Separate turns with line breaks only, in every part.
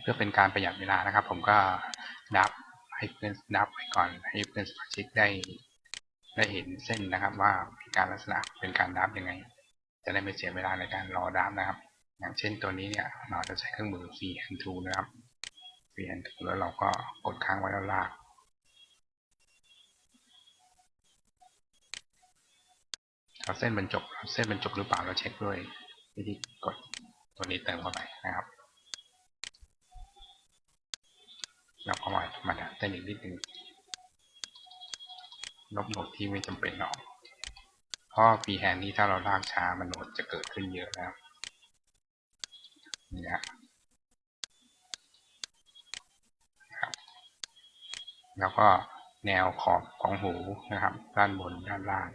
เพื่อเป็นการประหยัดเวลานะครับ ผมก็ดับให้เพื่อนดับไว้ก่อนให้เพื่อนสมาชิกได้ ได้เห็นเส้นนะครับ ว่าการลักษณะเป็นการดับยังไง จะได้ไม่เสียเวลาในการรอดับนะครับ อย่างเช่นตัวนี้เนี่ยเราจะใช้เครื่องมือ free hand tool นะครับ free hand tool แล้วเราก็กดค้างไว้แล้วลากเอาเส้นบรรจบเส้นบรรจบหรือเปล่าเราเช็คด้วยวิธีกดตัวนี้เติมเข้าไปนะครับ แล้วก็มามาดัดเส้นอีกนิดนึงลบโหนดที่ไม่จำเป็นออก เพราะฟรีแฮนด์นี้ถ้าเราลากช้ามันโหนดจะเกิดขึ้นเยอะนะครับนี่นะแล้วก็แนวขอบของหูนะครับ ด้านบนด้านล่าง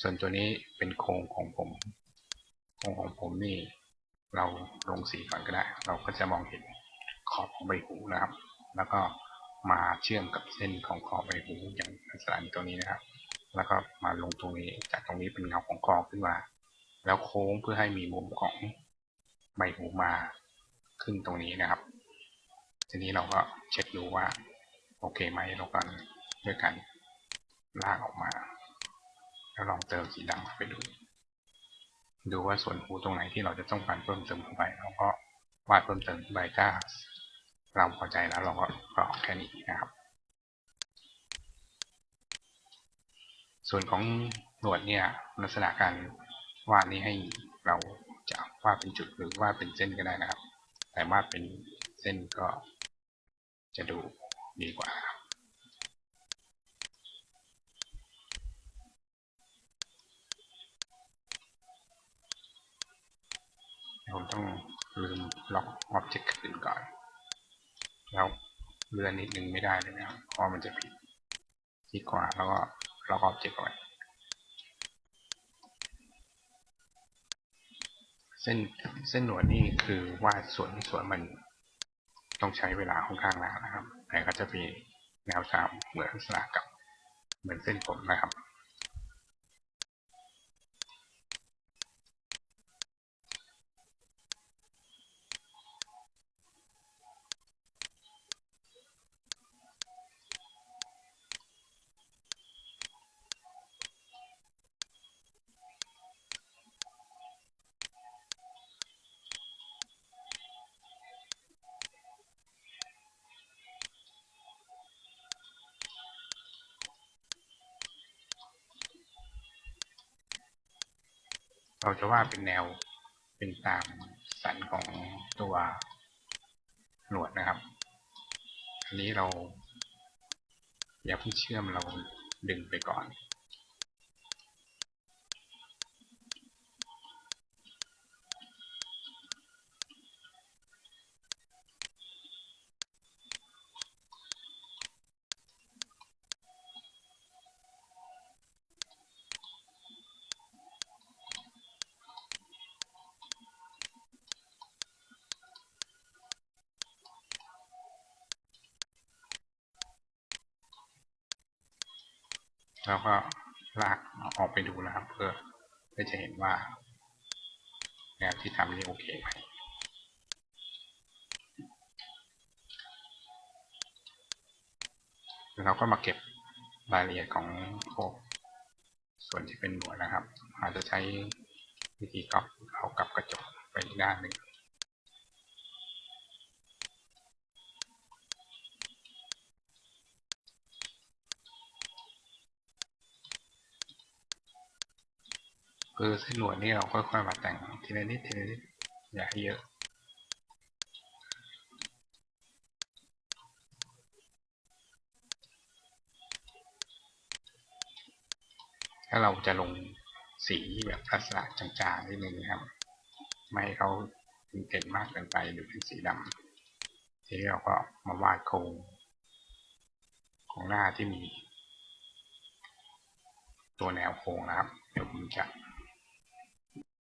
ส่วนตัวนี้เป็นโครงของผม โครงของผมนี่ เราลงสีก่อนก็ได้ เราก็จะมองเห็นขอบของใบหูนะครับ แล้วก็มาเชื่อมกับเส้นของขอใบหูอย่างลักษณะตัวนี้นะครับ แล้วก็มาลงตรงนี้จากตรงนี้เป็นเงาของคอขึ้นมา แล้วโค้งเพื่อให้มีมุมของใบหูมาขึ้นตรงนี้นะครับ ทีนี้เราก็เช็คดูว่าโอเคไหมเรากันด้วยกันลากออกมา แล้วลองเติมสีดำเข้าไปดู ดูว่าส่วนหูตรงไหนที่เราจะต้องการเพิ่มเติมเข้าไปเราก็วาดเพิ่มเติมเข้าไปถ้า เราพอใจแล้วเราก็กรอกแค่นี้นะครับ ส่วนของหนวดเนี่ยลักษณะการวาดนี้ให้เราจะวาดเป็นจุดหรือวาดเป็นเส้นก็ได้นะครับ แต่วาดเป็นเส้นก็จะดูดีกว่าผมต้องลืมล็อกอ็อบเจกต์อื่นก่อน แล้วเลื่อนนิดนึงไม่ได้เลยนะครับเพราะมันจะผิดคลิกขวาแล้วก็ล็อกอ็อบเจกต์ไว้เส้นเส้นหนวดนี่คือวาดสวนส่วนมันต้องใช้เวลาค่อนข้างนานนะครับ แต่ก็จะมีแนวทางเหมือนลักษณะกับเหมือนเส้นผมนะครับ เราจะว่าเป็นแนวเป็นตามสันของตัวหนวดนะครับ อันนี้เรา อย่าเพิ่งเชื่อมเราดึงไปก่อน แล้วก็ลากออกไปดูนะครับ เพื่อเพื่อจะเห็นว่าแนวที่ทำนี่โอเคไหมเราก็มาเก็บรายละเอียดของพวกส่วนที่เป็นหนวดนะครับ อาจจะใช้วิธีก๊อปเอากับกระจกไปอีกด้านหนึ่ง คือเส้นหนวดนี่เราค่อยๆมาแต่งทีละนิดทีละนิดอย่าให้เยอะถ้าเราจะลงสีแบบลักษณะจางๆนิดนึงนะครับ ไม่ให้เขาเก่งมากเกินไปหรือเป็นสีดำทีนี้เราก็มาวาดโครงของหน้าที่มี ตัวแนวโค้งนะครับ เดี๋ยวผมจะ